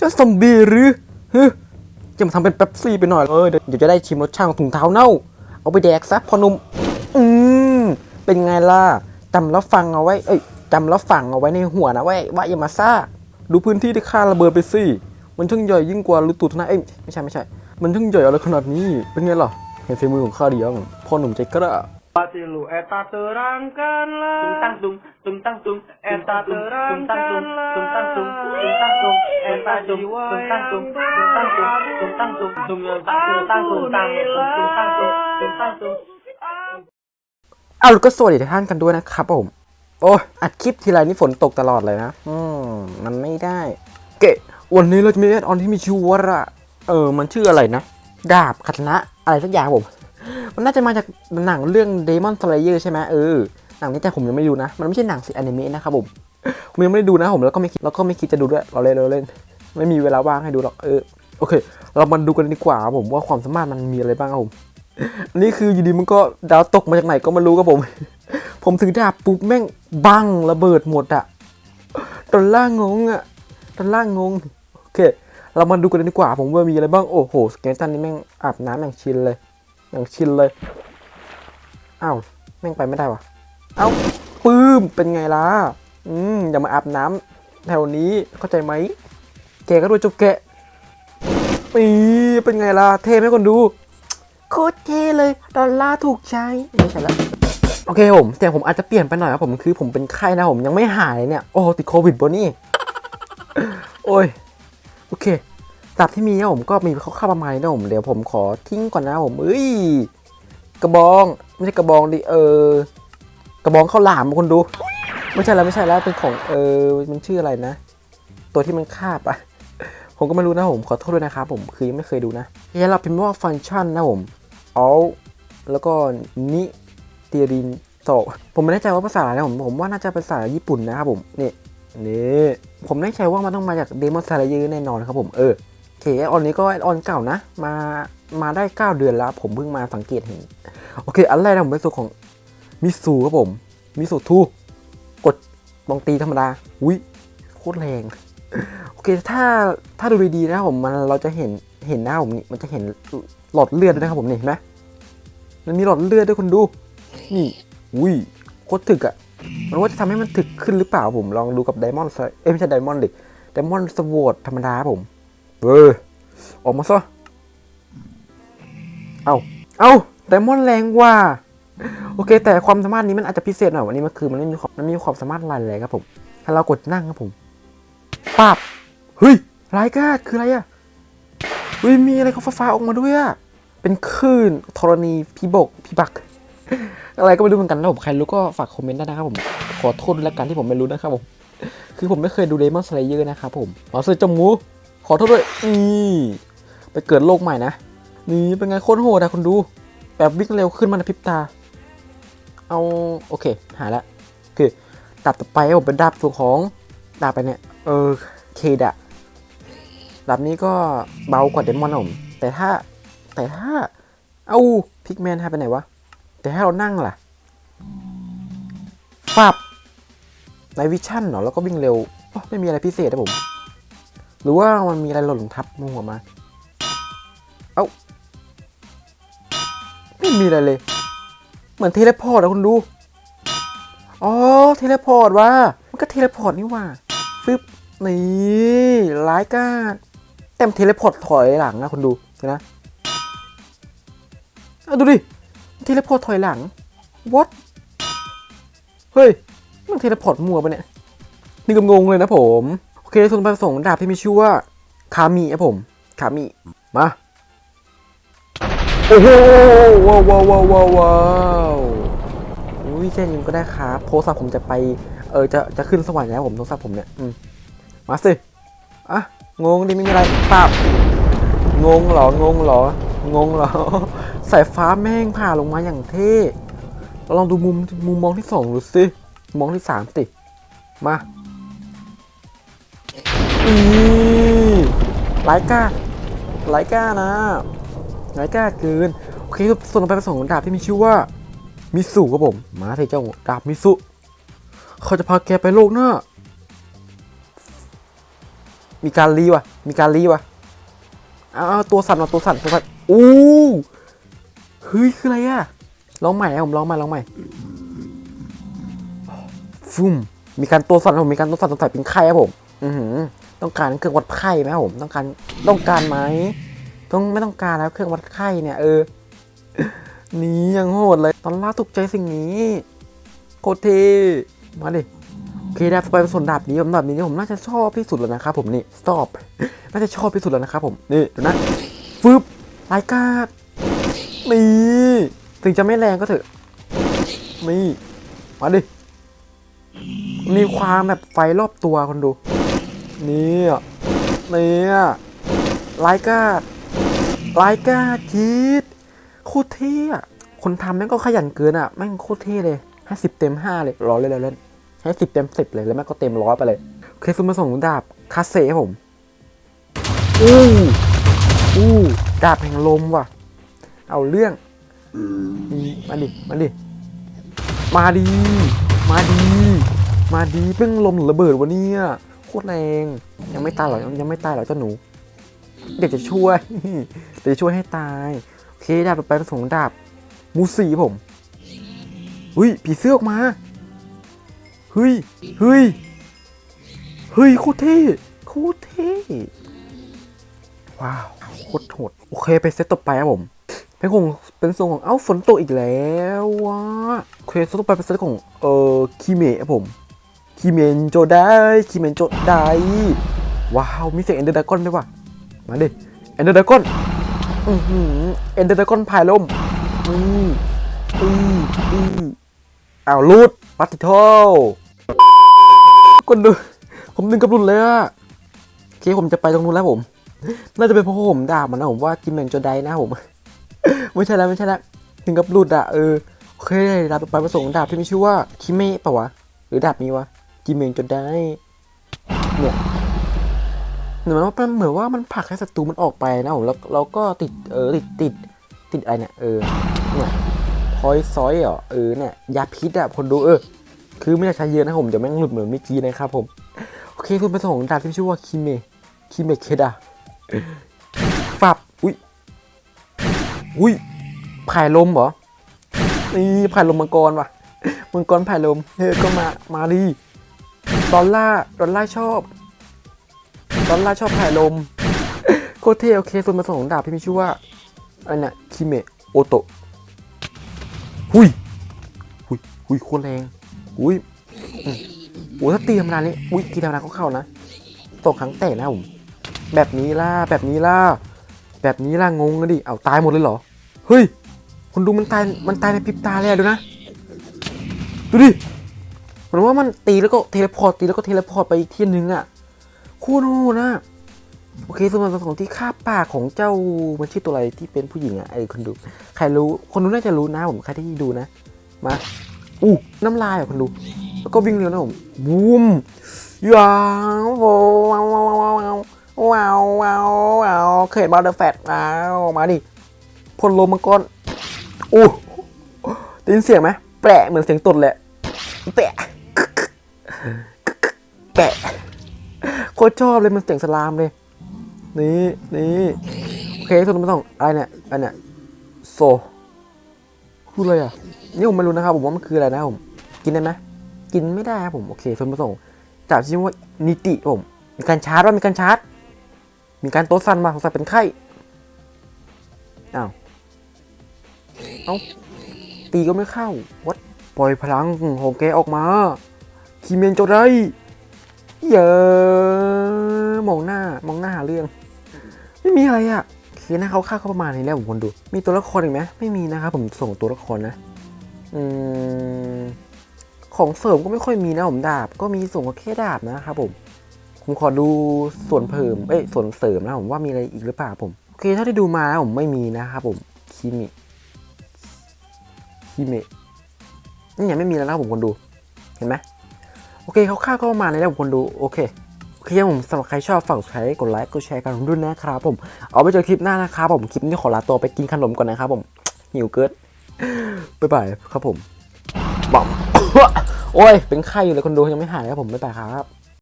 เจ้าซอมบี้หรือฮึจะมาทำเป็นเป๊ปซี่ไปหน่อยเออเดี๋ยวจะได้ชิมรสชาติของถุงเท้าเน่า เอาไปแดกซะพอนุ่มอืมเป็นไงล่ะจำแล้วฟังเอาไว้ เอ้ยจำแล้วฝังเอาไว้ในหัวนะไว้ว่าอย่ามาซ่าดูพื้นที่ที่ข้าระเบิดไปสิมันช่างใหญ่ยิ่งกว่าลูตูดนะเอ้ยไม่ใช่ไม่ใช่ มันช่างใหญ่อะไรขนาดนี้เป็นไงล่ะเห็นฝีมือของข้าหรือยังพ่อหนุ่มใจกล้า Patilu eta terangkanlah tung tang tung tung tang tung eta terangkanlah tung tang tung tung tang tung eta jiwa tung tang tung tung tang tung tung tang tung tung yang tang tung tang tung tang tung tang tung tung tang tung เอาแล้วก็สวัสดีทุกท่านกันด้วยนะครับผม โอ้ยอัดคลิปทีไรนี่ฝนตกตลอดเลยนะ อืมมันไม่ได้ เกะวันนี้เราจะมีแอดออนที่มีชื่อว่าระเออ มันชื่ออะไรนะ ดาบคาตนะอะไรสักอย่างผม มันน่าจะมาจากหนังเรื่อง Demon Slayer ใช่ไหมเออหนังนี้แต่ผมยังไม่ดูนะ มันไม่ใช่หนังสิอนิเมะนะครับผมผมยังไม่ได้ดูนะผมแล้วก็ไม่คิดแล้วก็ไม่คิดจะดูด้วยเราเล่นเราเล่น ไม่มีเวลาว่างให้ดูหรอกเออโอเค เรามาดูกันดีกว่าผมว่าความสามารถมันมีอะไรบ้างครับผมอันนี้คืออยู่ดีมันก็ดาวตกมาจากไหนก็ไม่รู้ครับผม ผมถือดาบปุ๊บแม่งบังระเบิดหมดอะดอลล่างงงอะดอลล่างงโอเค เรามาดูกันดีกว่าผมว่ามีอะไรบ้างโอ้โหสเกลตันนี่แม่งอาบน้ำอย่างชินเลย อย่างชินเลย อ้าว แม่งไปไม่ได้วะเอ้าปื้ม เป็นไงล่ะ อืม อย่ามาอาบน้ำแถวนี้ เข้าใจไหม แกก็ด้วยจุกแกะปีเป็นไงล่ะ เท่ไหมคนดู โคตรเท่เลย ดอลลาร์ถูกใช้ ไม่ใช่ละโอเคผมแต่ผมอาจจะเปลี่ยนไปหน่อยครับผมคือผมเป็นไข้นะผมยังไม่หายเนี่ย โอ้ติดโควิดบนนี่ โอ้ย โอเค ตับที่มีนะผมก็มีเขาเข้าประมาณนี้นะผมเดี๋ยวผมขอทิ้งก่อนนะผมเอ้ยกระบองไม่ใช่กระบองดิเออกระบองข้าวหลามคนดู ไม่ใช่แล้วไม่ใช่แล้วเป็นของเออมันชื่ออะไรนะ ตัวที่มันคาบอะผมก็ไม่รู้นะผมขอโทษด้วยนะครับผมคือยังไม่เคยดูนะแล้วเราพิมพ์ว่าฟังก์ชันนะผม all แล้วก็นิเตียรินโตผมไม่แน่ใจว่าภาษาอะไรนะผมผมว่าน่าจะเป็นภาษาญี่ปุ่นนะครับผมนี่นี่ผมแน่ใจว่ามันต้องมาจากเดมอนซาร์เยอร์แน่นอนครับผมเออ เคออนนี้ก็ออนเก่านะ มามาได้ 9 เดือนแล้ว ผมเพิ่งมาสังเกตเห็น โอเค อันแรกนะผมเป็นส่วนของมิสูครับผม มิสูทูกดลองตีธรรมดา อุ้ยโคตรแรง โอเค ถ้าถ้าดูดีๆนะครับผมมันเราจะเห็นเห็นหน้าผมนี่มันจะเห็นหลอดเลือดด้วยนะครับผมนี่เห็นไหมมันมีหลอดเลือดด้วยคุณดู นี่ อุ้ยโคตรถึกอะมันว่าจะทำให้มันถึกขึ้นหรือเปล่าผมลองดูกับไดมอนด์เอ้ไม่ใช่ไดมอนด์ดิไดมอนด์สวอตธรรมดาครับผม เว้ยออกมาซะ เอาเอาไดมอนแรงว่า โอเค แต่ความสามารถนี้มันอาจจะพิเศษหน่อยวันนี้มันคือมันไม่มีความมันไม่มีความสามารถอะไรเลยครับผม ถ้าเรากดนั่งครับผมปาบเฮ้ยรายกาคืออะไรอะเฮ้ยมีอะไรเขาฟ้าๆออกมาด้วยอะเป็นคลื่นธรณีพิบกพิบัก อะไรก็ไม่รู้เหมือนกันนะผมใครรู้ก็ฝากคอมเมนต์ได้นะครับผม ขอโทษแล้วกันที่ผมไม่รู้นะครับผม คือผมไม่เคยดูเดมอนสไลเยอร์นะครับผมอ๋อเสือจมูก อโทษด้วยนี่ไปเกิดโลกใหม่นะ นี่เป็นไงโคตรโหดอะคุณดู แบบวิ่งเร็วขึ้นมาในพริบตา เอาโอเค หายละคือดาบต่อไปผมเป็นดาบส่วนของดาบไปเนี่ย เออเคดะดาบนี้ก็เบากว่าเดมอนผมแต่ถ้าแต่ถ้า เอาพิกแมนหายไปไหนวะ แต่ถ้าเรานั่งล่ะฟับในวิชั่นเหรอแล้วก็วิ่งเร็ว ไม่มีอะไรพิเศษนะผม หรือว่ามันมีอะไรหล่นทับมหัวมา เอ้า ไม่มีอะไรเลย เหมือนเทเลพอร์ตอะคุณดู อ๋อ เทเลพอร์ตว่ะ มันก็เทเลพอร์ตนี่ว่ะฟึบ นี่ร้ายกาดแต่มเทเลพอร์ตถอยหลังนะคุณดูเห็นะเอาดูดิ เทเลพอร์ตถอยหลัง what เฮ้ย มันเทเลพอร์ตมัวปะเนี่ย นี่ก็งงเลยนะผม เคส่วนประสงค์ดาบที่มีชื่อว่า คามิครับผม คามิ มา โอ้โหว้าวว้าวว้าวว้าวว้าวอุ้ยแค่นี้ก็ได้ครับโทรศัพท์ผมจะไป เออ จะ จะขึ้นสวรรค์แล้วผม โทรศัพท์ผมเนี่ย อืม มาสิ อะ งงดิไม่มีอะไรปับงงเหรอ งงเหรอ งงเหรอ สายฟ้าแม่งผ่าลงมาอย่างเท่เราลองดูมุม มุมมองที่สองดูสิมองที่สามสิ มา อืมไลก้าไลก้านะไร้กล้าเกินโอเคครับส่วนต่อไปเป็นส่วนของดาบที่มีชื่อว่ามิสุครับผม มาเถอะเจ้าดาบมิสุเขาจะพาแกไปโลกหน้า มีการรีว่ะ มีการรีว่ะอ้าวตัวสั่นว่ะตัวสั่นตัวสั่นอู้เฮ้ยคืออะไรอะลองใหม่นะผมลองใหม่ลองใหม่ฟุ่มมีการตัวสั่นผมมีการตัวสั่นสงสัยเป็นไข้ครับผม อือหือ ต้องการเครื่องวัดไข้ไหมครับผมต้องการต้องการไหมต้องไม่ต้องการแล้วเครื่องวัดไข้เนี่ยเออนี่ยังโหดเลยตอนล่าถูกใจสิ่งนี้โคตรเทมาดิโอเคดาบสไปเป็นส่วนดาบนี้ผมดาบนี้ผมน่าจะชอบที่สุดแล้วนะครับผมนี่ stop น่าจะชอบที่สุดแล้วนะครับผมนี่ดูนะฟึบรายกาดนี่ถึงจะไม่แรงก็เถอะนี่มาดิมีความแบบไฟรอบตัวคนดู นี่อะนี่อะรายการดรายการดจีดโคตรเท่คนทำแม่งก็ขยันเกินอะแม่งโคตรเท่เลยห้าสิบเต็มห้าเลยรอเลยเลยเล่นให้สิบเต็มสิบเลยแล้วแม่งก็เต็มร้อยไปเลยเคยซุมมาส่งดาบคาเซ่ผมอู้อู้ดาบแห่งลมว่ะ เอาเรื่องมาดิมาดิมาดี มาดี มาดีเพิ่งลมระเบิดวะเนี่ย คตรแรง ยังไม่ตายหรอกยังยังไม่ตายหรอกเจ้าหนู เดี๋ยวจะช่วยเดี๋ยวจะช่วยให้ตาย โอเคดาบต่อไปเป็นส่งดาบมูสีผมอุ้ยผีเสื้อออกมาเฮ้ยเฮ้ยเฮ้ยโคตรเท่โคตรเท่ว้าวโคตรโหดโอเคไปเซตต่อไปครับผมเป็นของเป็นทรงของเอ้าฝนตกอีกแล้ววะโอเคเซตต่อไปเป็นเซตของเอ่อคิเมะครับผม คิเมนโจได้คิเมนโจได้ว้าวมีเสียงเอนเดอร์ดากอนด้วยว่ะมาดิเอนเดอร์ดากอนอือหือเอนเดอร์ดากอนพายลมอืออืออืออ้าวรูดปัติโทคนดูผมดึงกับรุนเลยอะโอเคผมจะไปตรงนู้นแล้วผม น่าจะเป็นเพราะผมด่ามันนะผมว่ากินแมงจไดนะผมไม่ใช่แล้วไม่ใช่แล้วถึงกับรุดอะเออโอเคดาบไปประสงค์ดาบที่มีชื่อว่าคิเมะปะวะหรือดาบนี้วะ กินแมงจนไดเนี่ยเหมือนว่ามันเหมือนว่ามันผลักให้ศัตรูมันออกไปนะผมแล้วเราก็ติดเออติดติดติดอะไรเนี่ยเออเนี่ยพอยซอยเหรอเออเนี่ยยาพิษอะคนดูเออ คือไม่อยากใช้เยอะนะผมเดี๋ยวแม่งหลุดเหมือนเมื่อกี้นะครับผม โอเคคุณประสงค์ดาบที่ชื่อว่าคิเมคิเมเคดะฟับอุ้ยอุ้ยผายลมเหรอนี่ผายลมมังกรว่ะมังกรผายลมเฮ้ก็มามาดี ดอลล่าดอลล่าชอบดอลล่าชอบผายลม โคตรเทโอเคส่วนผสมของดาบที่มีชื่อว่าอะไรเนี่ยคิเมะโอโตะหุยหุยหุยโคตรแรงหุยโอ้ถ้าตีธรรมดาเนี่อุ้ยตีธรรมดาก็เข้านะตกครั้งแตกนะผมแบบนี้ล่ะแบบนี้ล่ะแบบนี้ล่ะงงกันดิเอาตายหมดเลยเหรอเฮ้ยคนดูมันตายมันตายในพริบตาเลยดูนะดูดิ เหมือนว่ามันตีแล้วก็เทเลพอร์ตตีแล้วก็เทเลพอร์ตไปอีกที่นึงอะคตรโหดนะโอเคส่วนผสมที่คาบปากของเจ้ามันชื่อตัวอะไรที่เป็นผู้หญิงอะไอ้คนดูใครรู้คนดูน่าจะรู้นะผมใครที่ดูนะมาอู้น้ำลายอะคนดูแล้วก็วิ่งเร็วนะผมบูมยาวว้าวว้าวว้าวว้าวว้าวว้าววาวเคยเห็นบาร์เดอร์แฟตว้าวมาดิพ่นลมมังกรอู้ได้ยินเสียงไหมแปะเหมือนเสียงตดแหละแปะ แปะโคตรชอบเลยมันเสียงสลามเลย นี่นี่โอเคส่วนมันต้องอะไรเนี่ยอะไรเนี่ยโซคืออะไรอะนี่ผมไม่รู้นะครับผมว่ามันคืออะไรนะผม กินได้ไหมกินไม่ได้ครับผมโอเคส่วนผสมจากชื่อว่านิติผมมีการชาร์จว่ามีการชาร์จ มีการโต๊ะซันมาสงสัยเป็นไข้อ้าวเอ้าตีก็ไม่เข้าวัดปล่อยพลังของแกออกมา คีเมนโจได้เยอะมองหน้ามองหน้าหาเรื่อง ไม่มีอะไรอะโอเคนะเขาค่าเขาประมาณนี้แล้วผมคนดู มีตัวละครอีกไหมไม่มีนะครับผมส่งตัวละครนะอืมของเสริมก็ไม่ค่อยมีนะผมดาบ ก็มีส่งแค่ดาบนะครับผมผมขอดูส่วนเพิ่มเอ้ยส่วนเสริมนะผมว่ามีอะไรอีกหรือเปล่าผมโอเคเท่าที่ดูมานะผมไม่มีนะครับผมคิมิคิเมะนี่ยังไม่มีแล้วนะผมคนดู เห็นไหม โอเคเขาค่าก็มาในแล้วคนดูโอเคโอเคผมสำหรับใครชอบฝากใช้กดไลค์กดแชร์กันด้วยนะครับผมเอาไปเจอคลิปหน้านะครับผมคลิปนี้ขอลาตัวไปกินขนมก่อนนะครับผมหิวเกินบ๊ายบายครับผมบอมโอ้ยเป็นไข้อยู่เลยคนดูยังไม่หายครับผมบ๊ายบายครับ